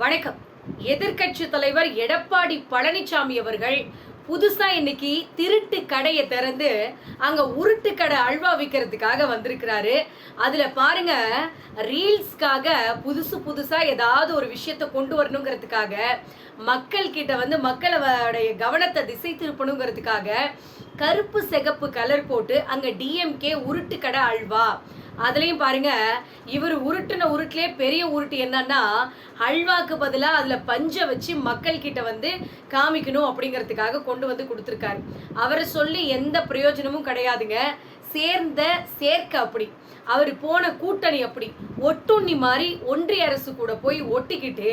வணக்கம். எதிர்க்கட்சி தலைவர் எடப்பாடி பழனிசாமி அவர்கள் புதுசா இன்னைக்கு திருட்டு கடையை திறந்து அங்க உருட்டு கடை அல்வா விற்கிறதுக்காக வந்திருக்கிறாரு. அதுல பாருங்க ரீல்ஸ்க்காக புதுசு புதுசா ஏதாவது ஒரு விஷயத்த கொண்டு வரணுங்கிறதுக்காக மக்கள் கிட்ட வந்து மக்களுடைய கவனத்தை திசை திருப்பணுங்கிறதுக்காக கருப்பு சிகப்பு கலர் போட்டு அங்க டிஎம்கே உருட்டு கடை அல்வா அதுலேயும் பாருங்க இவர் உருட்டுன உருட்டிலே பெரிய உருட்டு என்னன்னா அல்வாக்கு பதிலாக அதில் பஞ்சை வச்சு மக்கள் கிட்ட வந்து காமிக்கணும் அப்படிங்கிறதுக்காக கொண்டு வந்து கொடுத்துருக்காரு. அவரை சொல்லி எந்த பிரயோஜனமும் கிடையாதுங்க. சேர்ந்த சேர்க்க அப்படி. அவர் போன கூட்டணி அப்படி. ஒட்டுண்ணி மாதிரி ஒன்றிய அரசு கூட போய் ஒட்டிக்கிட்டு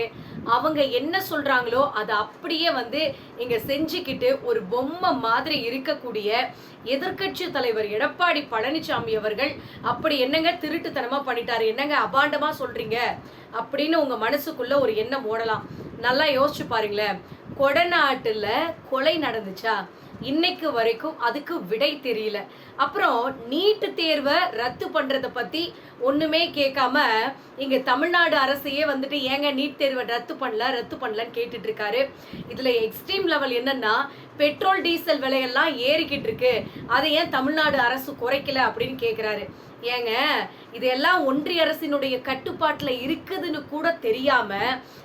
அவங்க என்ன சொல்றாங்களோ அதை அப்படியே வந்து இங்க செஞ்சுக்கிட்டு ஒரு பொம்மை மாதிரி இருக்கக்கூடிய எதிர்க்கட்சி தலைவர் எடப்பாடி பழனிசாமி அவர்கள் அப்படி என்னங்க திருட்டுத்தனமா பண்ணிட்டாரு என்னங்க அபாண்டமா சொல்றீங்க? அப்படின்னு உங்க மனசுக்குள்ள ஒரு எண்ணம் ஓடலாம். நல்லா யோசிச்சு பாருங்களேன். கொடநாட்டில் கொலை நடந்துச்சா? இன்னைக்கு வரைக்கும் அதுக்கு விடை தெரியல. அப்புறம் நீட்டு தேர்வை ரத்து பண்ணுறதை பற்றி ஒன்றுமே கேட்காம இங்கே தமிழ்நாடு அரசையே வந்துட்டு ஏங்க நீட் தேர்வை ரத்து பண்ணல ரத்து பண்ணலன்னு கேட்டுட்டு இருக்காரு. எக்ஸ்ட்ரீம் லெவல் என்னன்னா பெட்ரோல் டீசல் விலையெல்லாம் ஏறிக்கிட்டு இருக்கு. அதை ஏன் தமிழ்நாடு அரசு குறைக்கல அப்படின்னு கேட்குறாரு ஏங்க இதெல்லாம் ஒன்றிய அரசினுடைய கட்டுப்பாட்டில் இருக்குதுன்னு கூட தெரியாம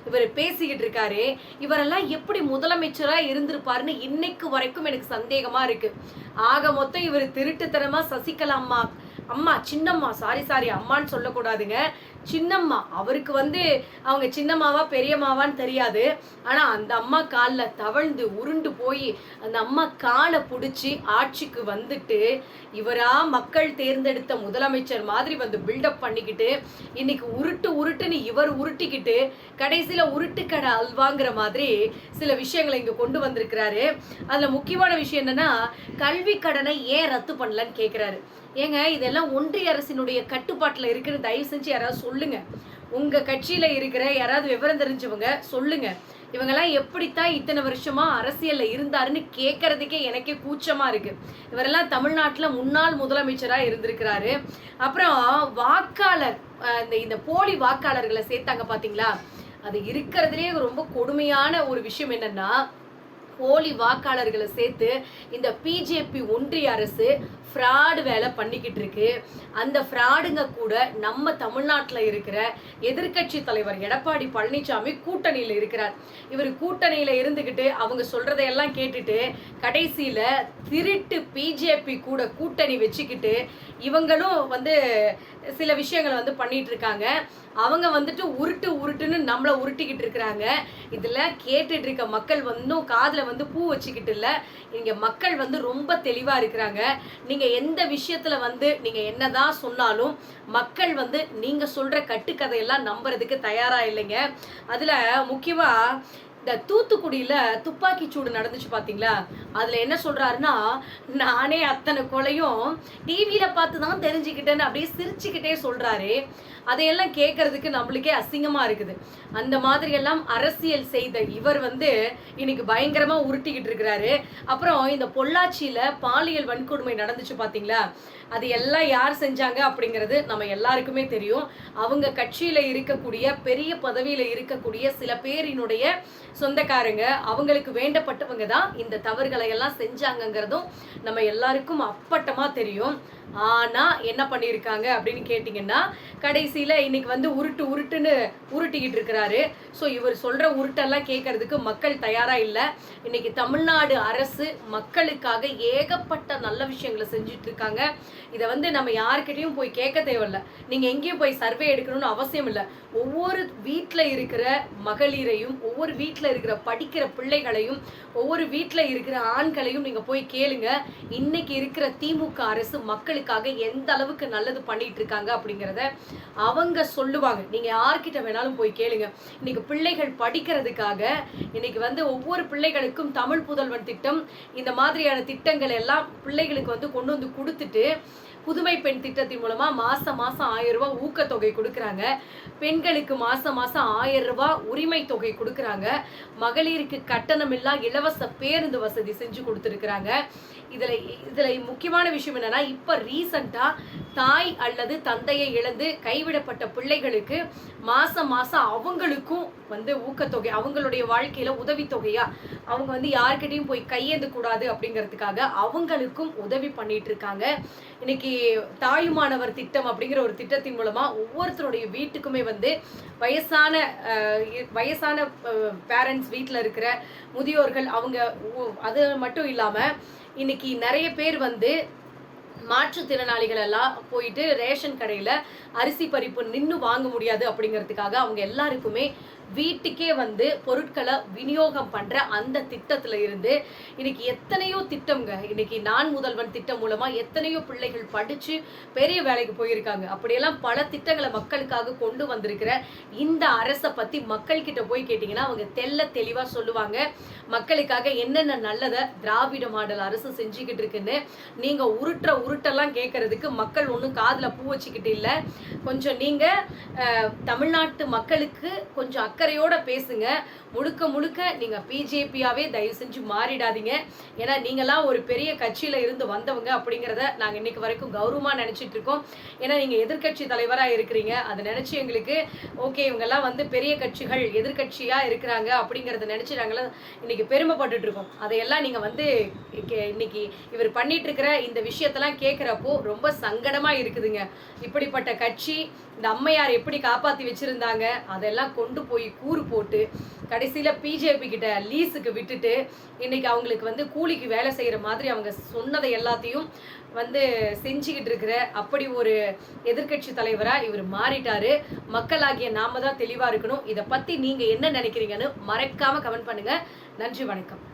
இவர் பேசிக்கிட்டு இருக்காரு. இவரெல்லாம் எப்படி முதலமைச்சரா இருந்திருப்பாருன்னு இன்னைக்கு வரைக்கும் எனக்கு சந்தேகமா இருக்கு. ஆக மொத்தம் இவர் திருட்டுத்தனமா சசிகலா அம்மா அம்மா சின்னம்மா சாரி சாரி அம்மான்னு சொல்லக்கூடாதுங்க. சின்னம்மா அவருக்கு வந்து அவங்க சின்னம்மாவா பெரியம்மாவான்னு தெரியாது. ஆனா அந்த அம்மா காலில் தவழ்ந்து உருண்டு போய் அந்த அம்மா காலை பிடிச்சி ஆட்சிக்கு வந்துட்டு இவரா மக்கள் தேர்ந்தெடுத்த முதலமைச்சர் மாதிரி வந்து பில்டப் பண்ணிக்கிட்டு இன்னைக்கு உருட்டு உருட்டுன்னு இவர் உருட்டிக்கிட்டு கடைசியில உருட்டுக்கடை அல்வாங்கிற மாதிரி சில விஷயங்களை இங்கே கொண்டு வந்திருக்கிறாரு. அதில் முக்கியமான விஷயம் என்னன்னா கல்வி கடனை ஏன் ரத்து பண்ணலன்னு கேட்குறாரு ஏங்க இதெல்லாம் ஒன்றிய அரசினுடைய கட்டுப்பாட்டில் இருக்கிற தயவு செஞ்சு யாராவது சொல்லுங்க. உங்க கட்சியில இருக்கிற யாராவது விவரம் தெரிஞ்சவங்க சொல்லுங்க. இவங்கெல்லாம் எப்படித்தான் இத்தனை வருஷமா அரசியல்ல இருந்தாருன்னு கேட்கறதுக்கே எனக்கே கூச்சமா இருக்கு. இவரெல்லாம் தமிழ்நாட்டுல முன்னாள் முதலமைச்சரா இருந்திருக்கிறாரு. அப்புறம் வாக்காளர் இந்த இந்த போலி வாக்காளர்களை சேர்த்தாங்க பாத்தீங்களா? அது இருக்கிறதுலே ரொம்ப கொடுமையான ஒரு விஷயம் என்னன்னா போலி வாக்காளர்களை சேர்த்து இந்த பிஜேபி ஒன்றிய அரசு ஃப்ராடு வேலை பண்ணிக்கிட்டு இருக்கு. அந்த ஃப்ராடுங்க கூட நம்ம தமிழ்நாட்டில் இருக்கிற எதிர்க்கட்சி தலைவர் எடப்பாடி பழனிசாமி கூட்டணியில் இருக்கிறார். இவர் கூட்டணியில் இருந்துக்கிட்டு அவங்க சொல்கிறதையெல்லாம் கேட்டுட்டு கடைசியில் திருட்டு பிஜேபி கூட கூட்டணி வச்சுக்கிட்டு இவங்களும் வந்து சில விஷயங்களை வந்து பண்ணிட்டு இருக்காங்க. அவங்க வந்துட்டு உருட்டு உருட்டு உருட்டுன்னு நம்மளை உருட்டிக்கிட்டு இருக்கிறாங்க. இதில் கேட்டுட்டு இருக்க மக்கள் வந்து காதில் வந்து பூ வச்சுக்கிட்டு இல்லை. இங்கே மக்கள் வந்து ரொம்ப தெளிவாக இருக்கிறாங்க. நீங்கள் எந்த விஷயத்தில் வந்து நீங்கள் என்னதான் சொன்னாலும் மக்கள் வந்து நீங்கள் சொல்கிற கட்டுக்கதையெல்லாம் நம்புறதுக்கு தயாராக இல்லைங்க. அதில் முக்கியமாக இந்த தூத்துக்குடியில துப்பாக்கி சூடு நடந்துச்சு பாத்தீங்களா? அதுல என்ன சொல்றாருன்னா நானே அத்தனை கொலையும் டிவியில பார்த்து தான் தெரிஞ்சுக்கிட்டேன்னு அப்படியே சிரிச்சுக்கிட்டே சொல்றாரு. அதையெல்லாம் கேட்கறதுக்கு நம்மளுக்கே அசிங்கமா இருக்குது. அந்த மாதிரி எல்லாம் அரசியல் செய்த இவர் வந்து இன்னைக்கு பயங்கரமா உருட்டிக்கிட்டு இருக்கிறாரு. அப்புறம் இந்த பொள்ளாச்சியில பாலியல் வன்கொடுமை நடந்துச்சு பாத்தீங்களா? அது எல்லாம் யார் செஞ்சாங்க அப்படிங்கிறது நம்ம எல்லாருக்குமே தெரியும். அவங்க கட்சியில இருக்கக்கூடிய பெரிய பதவியில இருக்கக்கூடிய சில பேரினுடைய சொந்தக்காரங்க அவங்களுக்கு வேண்டப்பட்டவங்க தான் இந்த தவறுகளை எல்லாம் செஞ்சாங்கங்கிறதும் நம்ம எல்லாருக்கும் அப்பட்டமா தெரியும். ஆனா என்ன பண்ணியிருக்காங்க அப்படின்னு கேட்டிங்கன்னா கடைசியில் இன்னைக்கு வந்து உருட்டு உருட்டுன்னு உருட்டிக்கிட்டு இருக்கிறாரு. ஸோ இவர் சொல்ற உருட்டெல்லாம் கேட்கறதுக்கு மக்கள் தயாராக இல்லை. இன்னைக்கு தமிழ்நாடு அரசு மக்களுக்காக ஏகப்பட்ட நல்ல விஷயங்களை செஞ்சுட்டு இருக்காங்க. இதை வந்து நம்ம யாருக்கிட்டையும் போய் கேட்க தேவையில்ல. நீங்கள் எங்கேயும் போய் சர்வே எடுக்கணும்னு அவசியம் இல்லை. ஒவ்வொரு வீட்டில் இருக்கிற மகளிரையும் ஒவ்வொரு வீட்டில் இருக்கிற படிக்கிற பிள்ளைகளையும் ஒவ்வொரு வீட்டில் இருக்கிற ஆண்களையும் நீங்கள் போய் கேளுங்க. இன்னைக்கு இருக்கிற திமுக அரசு மக்கள் மக்களுக்காக எந்த அளவுக்கு நல்லது பண்ணிட்டு இருக்காங்க அப்படிங்கிறத அவங்க சொல்லுவாங்க. நீங்க யார்கிட்ட வேணாலும் போய் கேளுங்க. இன்னைக்கு பிள்ளைகள் படிக்கிறதுக்காக இன்னைக்கு வந்து ஒவ்வொரு பிள்ளைகளுக்கும் தமிழ் புதல்வன் திட்டம் இந்த மாதிரியான திட்டங்கள் எல்லாம் பிள்ளைகளுக்கு வந்து கொண்டு வந்து கொடுத்துட்டு புதுமை பெண் திட்டத்தின் மூலமா மாசம் மாசம் ஆயிரம் ரூபாய் ஊக்கத்தொகை கொடுக்குறாங்க. பெண்களுக்கு மாசம் மாசம் ஆயிரம் ரூபாய் உரிமை தொகை கொடுக்கறாங்க. மகளிருக்கு கட்டணமில்லா இலவச பேருந்து வசதி செஞ்சு கொடுத்துருக்குறாங்க. இதுல இதுல முக்கியமான விஷயம் என்னன்னா இப்ப ரீசண்டாக தாய் அல்லது தந்தையை இழந்து கைவிடப்பட்ட பிள்ளைகளுக்கு மாதம் மாதம் அவங்களுக்கும் வந்து ஊக்கத்தொகை அவங்களுடைய வாழ்க்கையில் உதவித்தொகையாக அவங்க வந்து யார்கிட்டயும் போய் கையேந்த கூடாது அப்படிங்கிறதுக்காக அவங்களுக்கும் உதவி பண்ணிட்டு இருக்காங்க. இன்னைக்கு தாயுமானவர் திட்டம் அப்படிங்கிற ஒரு திட்டத்தின் மூலமாக ஒவ்வொருத்தருடைய வீட்டுக்குமே வந்து வயசான இ- வயசான பேரண்ட்ஸ் வீட்டில் இருக்கிற முதியோர்கள் அவங்க அது மட்டும் இல்லாமல் இன்னைக்கு நிறைய பேர் வந்து மாற்றுத்திறனாளிகள் எல்லாம் போயிட்டு ரேஷன் கடையில் அரிசி பறிப்பு நின்று வாங்க முடியாது அப்படிங்கிறதுக்காக அவங்க எல்லாருக்குமே வீட்டுக்கே வந்து பொருட்களை விநியோகம் பண்ற அந்த திட்டத்துல இருந்து இன்னைக்கு எத்தனையோ திட்டம்ங்க. இன்னைக்கு நான் முதல்வன் திட்டம் மூலமா எத்தனையோ பிள்ளைகள் படிச்சு பெரிய வேலைக்கு போயிருக்காங்க. அப்படியெல்லாம் பல திட்டங்களை மக்களுக்காக கொண்டு வந்திருக்கிற இந்த அரசை பத்தி மக்கள் கிட்ட போய் கேட்டீங்கன்னா அவங்க தெல்ல தெளிவா சொல்லுவாங்க. மக்களுக்காக என்னென்ன நல்லதை திராவிட மாடல் அரசு செஞ்சுக்கிட்டு இருக்குன்னு நீங்க உருட்டுற உருட்டெல்லாம் கேட்கறதுக்கு மக்கள் ஒன்றும் காதுல பூ வச்சுக்கிட்டு இல்லை. கொஞ்சம் நீங்க தமிழ்நாட்டு மக்களுக்கு கொஞ்சம் அக்கறையோட பேசுங்க. முழுக்க முழுக்க நீங்க பிஜேபியாவே தயவு செஞ்சு மாறிடாதீங்க. ஏன்னா நீங்களாம் ஒரு பெரிய கட்சியில இருந்து வந்தவங்க அப்படிங்கிறத நாங்க இன்னைக்கு வரைக்கும் கௌரவமா நினைச்சிட்டு இருக்கோம். ஏன்னா நீங்க எதிர்க்கட்சி தலைவரா இருக்கிறீங்க. அதை நினைச்சு எங்களுக்கு ஓகே இவங்கெல்லாம் வந்து பெரிய கட்சிகள் எதிர்க்கட்சியா இருக்கிறாங்க அப்படிங்கறத நினைச்சு நாங்களாம் இன்னைக்கு பெருமைப்பட்டுட்டு இருக்கோம். அதையெல்லாம் நீங்க வந்து இன்னைக்கு இவர் பண்ணிட்டு இருக்கிற இந்த விஷயத்தெல்லாம் கேட்குறப்போ ரொம்ப சங்கடமா இருக்குதுங்க. இப்படிப்பட்ட கட்சி இந்த அம்மையார் எப்படி காப்பாத்தி வச்சிருந்தாங்க அதெல்லாம் கொண்டு போய் கூறு போட்டு கடைசியில பிஜேபி கிட்ட லீஸுக்கு விட்டுட்டு இன்னைக்கு அவங்களுக்கு வந்து கூலிக்கு வேலை செய்யற மாதிரி அவங்க சொன்னதை எல்லாத்தையும் வந்து செஞ்சுக்கிட்டு இருக்கிற அப்படி ஒரு எதிர்க்கட்சி தலைவராக இவர் மாறிட்டாரு. மக்களாகிய நாம தான் தெளிவாக இருக்கணும். இதை பத்தி நீங்க என்ன நினைக்கிறீங்கன்னு மறக்காமல் கமெண்ட் பண்ணுங்க. நன்றி வணக்கம்.